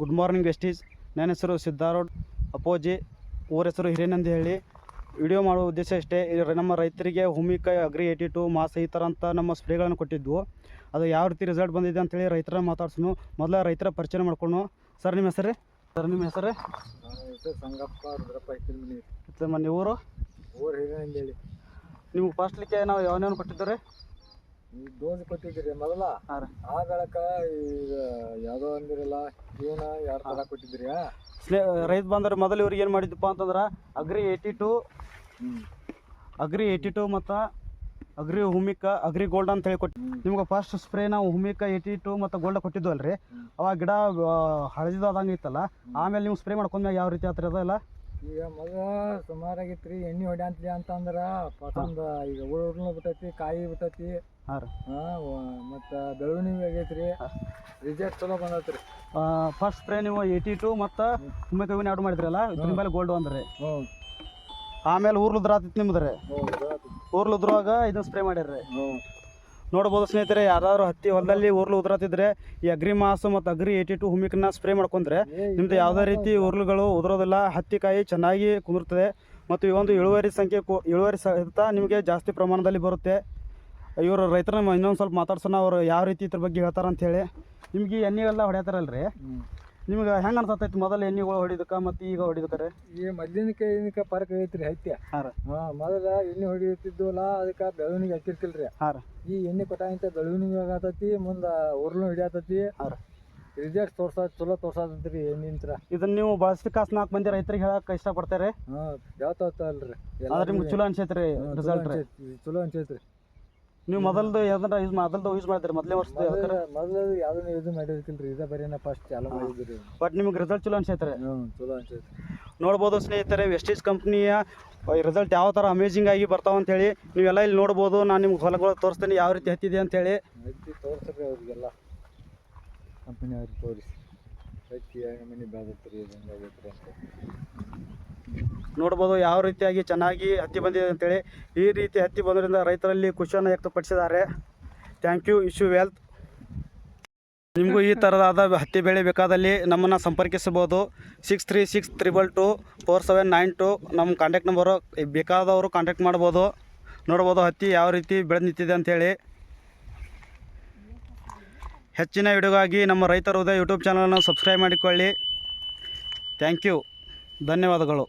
Good morning ವೆಸ್ಟೀಸ್ ನನ್ನ ಹೆಸರು ಸಿದ್ಧಾರೋಡ್ ಅಪೋಜಿ ಊರ ಹೆಸರು ಹಿರೇನಂದಿ ಹೇಳಿ. ವಿಡಿಯೋ ಮಾಡುವ ಉದ್ದೇಶ ಇಷ್ಟೇ ನಮ್ಮ ರೈತರಿಗೆ humica agri eighty two mass ಈ ಥರ ಅಂತ ನಮ್ಮ ಸ್ಪ್ರೇಗಳನ್ನು ಕೊಟ್ಟಿದ್ವು. ಅದು ಯಾವ ರೀತಿ ರಿಸಲ್ಟ್ ಬಂದಿದೆ ಅಂತೇಳಿ ರೈತರ ಮಾತಾಡ್ಸೋನು ಮೊದಲ ರೈತರ ಪರಿಚಯ ಮಾಡ್ಕೊಂಡು ಸರ್ ನಿಮ್ಮ ಹೆಸರು? ಸರ್ ನಿಮ್ಮ ಹೆಸರು? ಸಂಗಪ್ಪ ರುದ್ರಪ್ಪ ಮನಿ ಊರು ಊರು ಹೇಳಿ. ನಿಮ್ಗೆ ಫಸ್ಟ್ಲಿಕ್ಕೆ ನಾವು ಯಾವನೇನು ಕೊಟ್ಟಿದ್ದು ರೀ ಈ ಡೋಸ್ ಕೊಟ್ಟಿದ್ದೀರಿ ಮೊದಲ? ಆಗಳಕ ಆ ಬೆಳಕ ಈಗ ಯಾವುದೋ ಅಂದಿರಲ್ಲ ಇವನ ಎರಡು ತರ ಕೊಟ್ಟಿದ್ದೀರಿ? ಸ್ನೇ ರೈತ ಬಂದ್ರೆ ಮೊದಲು ಇವ್ರಿಗೆ ಏನು ಮಾಡಿದ್ದಪ್ಪ ಅಂತಂದ್ರೆ agri eighty two agri eighty two ಮತ್ತು ಅಗ್ರಿ ಹುಮಿಕ ಅಗ್ರಿ ಗೋಲ್ಡ್ ಅಂತ ಹೇಳಿ ಕೊಟ್ಟು ನಿಮ್ಗೆ ಫಸ್ಟ್ ಸ್ಪ್ರೇ ನಾವು ಹುಮಿಕ ಏಯ್ಟಿ ಟು ಮತ್ತು ಗೋಲ್ಡ್ ಕೊಟ್ಟಿದ್ವಲ್ರಿ. ಅವಾಗ ಗಿಡ ಹಳದಿದಂಗೆ ಇತ್ತಲ್ಲ ಆಮೇಲೆ ನೀವು ಸ್ಪ್ರೇ ಮಾಡ್ಕೊಂಡ್ಮ್ಯಾಗ ಯಾವ ರೀತಿ ಆತ್ರಿ ಅದಲ್ಲ ಈಗ ಮಗ ಸುಮಾರಾಗಿತ್ತು ರೀ ಎಣ್ಣೆ ಹೊಡ್ಯಾಂತ್ಲಿ ಅಂತಂದ್ರೆ ಪಸಂದ ಈಗ ಉಳ್ಳು ಬಿಟ್ಟೈತಿ ಕಾಯಿ ಬಿಟ್ಟೈತಿ. ಮತ್ತು ಬೆಳವಣಿಗೆ ಆಗೈತಿ ರೀ ರಿಸಲ್ಟ್ ಚಲೋ ಬಂದೈತಿ ರೀ ಫಸ್ಟ್ ಸ್ಪ್ರೇ ನೀವು ಏಯ್ಟಿ ಟು ಮತ್ತು ಇವನ್ನ ಎರಡು ಮಾಡಿದ್ರಲ್ಲ ಇದ್ರ ಮೇಲೆ ಗೋಲ್ಡ್ ಒಂದ್ರಿ. ಆಮೇಲೆ ಊರ್ಲುದ್ರ ಆತಿತ್ತು ನಿಮ್ದು ರೀ ಊರ್ಲುದ್ರಾಗ ಇದನ್ನ ಸ್ಪ್ರೇ ಮಾಡ್ಯಾರ್ರಿ ಹ್ಞೂ ನೋಡ್ಬೋದು ಸ್ನೇಹಿತರೆ ಯಾರಾದ್ರು ಹತ್ತಿ ಹೊಲದಲ್ಲಿ ಉರ್ಲು ಉದುರತ್ತಿದ್ರೆ ಈ ಅಗ್ರಿ ಮಾಸ್ ಮತ್ತು ಅಗ್ರಿ ಏಯ್ಟಿ ಟು ಹುಮಿಕನ್ನ ಸ್ಪ್ರೇ ಮಾಡ್ಕೊಂಡ್ರೆ ನಿಮ್ದು ಯಾವುದೇ ರೀತಿ ಉರ್ಲುಗಳು ಉದುರೋದಿಲ್ಲ ಹತ್ತಿ ಕಾಯಿ ಚೆನ್ನಾಗಿ ಕುದುರ್ತದೆ ಮತ್ತು ಈ ಒಂದು ಇಳುವರಿ ಸಂಖ್ಯೆ ಕೂ ಇಳುವರಿ ಸಹಿತ ನಿಮಗೆ ಜಾಸ್ತಿ ಪ್ರಮಾಣದಲ್ಲಿ ಬರುತ್ತೆ. ಇವರು ರೈತರನ್ನ ಇನ್ನೊಂದು ಸ್ವಲ್ಪ ಮಾತಾಡ್ಸೋಣ ಅವರು ಯಾವ ರೀತಿ ಇದ್ರ ಬಗ್ಗೆ ಹೇಳ್ತಾರಂತ ಹೇಳಿ. ನಿಮ್ಗೆ ಎಣ್ಣೆಗೆಲ್ಲ ಹೊಡೆಯತಾರಲ್ರಿ? ನಿಮ್ಗೆ ಹೆಂಗೆ ಅನ್ಸತ್ತೈತಿ ಮೊದಲು ಎಣ್ಣೆಗಳು ಹೊಡಿದಕ್ಕೆ ಮತ್ತು ಈಗ ಹೊಡಿದಕ್ಕೆ ಈ ಮೊದ್ಲಿನಕ್ಕೆ ಏನಕ್ಕೆ ಫರಕ್ ಐತ್ರಿ ಹತ್ತಿ ಹಾಂ ರೀ. ಹಾಂ ಮೊದಲ ಎಣ್ಣೆ ಹೊಡಿಯುತ್ತಿದ್ವಲ್ಲ ಅದಕ್ಕೆ ಬೆಳವಣಿಗೆ ಹತ್ತಿರ್ಕಿಲ್ರಿ ಹಾಂ ರೀ. ಈ ಎಣ್ಣೆ ಕೊಟ್ಟಾಗಿಂತ ಬೆಳವಣಿಗೆ ಆಗತೈತಿ ಮುಂದೆ ಉರ್ಲು ಹಿಡಿಯತೈತಿ. ಹಾಂ ರೀ. ರಿಸಲ್ಟ್ ತೋರ್ಸ ಚಲೋ ಎಣ್ಣಿ ಎಣ್ಣಿಂತ್ರ ಇದನ್ನ ನೀವು ಬಳಸಿ ಕಾಸು ನಾಲ್ಕು ಮಂದಿ ರೈತರಿಗೆ ಹೇಳಕ್ಕೆ ಇಷ್ಟಪಡ್ತಾರೆ? ಹಾಂ ಯಾವತ್ತಲ್ರಿ ಆದ್ರೆ ನಿಮ್ಗೆ ಚಲೋ ಅನ್ಸೈತ್ರಿ ರಿಸಲ್ಟ್ ಚಲೋ ಅನ್ಸೈತ್ರಿ. ನೀವು ಮೊದಲ್ದು ಯಾವ್ದಾರ ಯೂಸ್ ಮೊದಲ್ದು ಯೂಸ್ ಮಾಡ್ತೀರಿ ಮೊದಲೇ ವರ್ಷದ ಮೊದಲ ಮೊದಲು ಯಾವ್ದನ್ನ ಇದು ರೀ ಇದ ಬರೀನ ಫಸ್ಟ್ ಚಾಲೂ ಮಾಡಿದ್ರಿ. ಬಟ್ ನಿಮ್ಗೆ ರಿಸಲ್ಟ್ ಚಲೋ ಅನ್ಸೈತ್ರಿ? ಹ್ಞೂ ಚಲೋ ಅನ್ಸೈತಿ ನೋಡ್ಬೋದು ಸ್ನೇಹಿತರೆ ವೆಸ್ಟೀಸ್ ಕಂಪ್ನಿಯ ರಿಸಲ್ಟ್ ಯಾವ ಥರ ಅಮೇಜಿಂಗ್ ಆಗಿ ಬರ್ತಾವ ಅಂತೇಳಿ ನೀವೆಲ್ಲ ಇಲ್ಲಿ ನೋಡ್ಬೋದು ನಾನು ನಿಮ್ಗೆ ಹೊಲಗಳು ತೋರಿಸ್ತೀನಿ ಯಾವ ರೀತಿ ಹತ್ತಿದೆ ಅಂತೇಳಿ ಹತ್ತಿ ತೋರ್ಸ್ರಿ ಅವ್ರಿಗೆಲ್ಲ. ಕಂಪ್ನಿ ಅವ್ರಿಗೆ ತೋರಿಸಿ. ಹತ್ತಿ ಮನೆ ಬೆಳೆದತ್ರಿ ಹೆಂಗಾಗೈತ್ರಿ ಅಂತ. ನೋಡ್ಬೋದು ಯಾವ ರೀತಿಯಾಗಿ ಚೆನ್ನಾಗಿ ಹತ್ತಿ ಬಂದಿದೆ ಅಂತೇಳಿ. ಈ ರೀತಿ ಹತ್ತಿ ಬಂದ್ರಿಂದ ರೈತರಲ್ಲಿ ಖುಷಿಯನ್ನು ವ್ಯಕ್ತಪಡಿಸಿದ್ದಾರೆ. ಥ್ಯಾಂಕ್ ಯು ಇಶ್ಯೂ ವೆಲ್ತ್ ನಿಮಗೂ ಈ ಥರದಾದ ಹತ್ತಿ ಬೆಳೆ ಬೇಕಾದಲ್ಲಿ ನಮ್ಮನ್ನು ಸಂಪರ್ಕಿಸಬಹುದು. Six three six triple two four seven nine two ನಮ್ಮ ಕಾಂಟ್ಯಾಕ್ಟ್ ನಂಬರು ಬೇಕಾದವರು ಕಾಂಟ್ಯಾಕ್ಟ್ ಮಾಡ್ಬೋದು ನೋಡ್ಬೋದು ಹತ್ತಿ ಯಾವ ರೀತಿ ಬೆಳೆದು ನಿಂತಿದೆ ಅಂಥೇಳಿ ಹೆಚ್ಚಿನ ವಿಡಿಯೋಗಾಗಿ ನಮ್ಮ ರೈತರು ಉದಯ ಯೂಟ್ಯೂಬ್ ಚಾನಲನ್ನು ಸಬ್ಸ್ಕ್ರೈಬ್ ಮಾಡಿಕೊಳ್ಳಿ. ಥ್ಯಾಂಕ್ ಯು ಧನ್ಯವಾದಗಳು.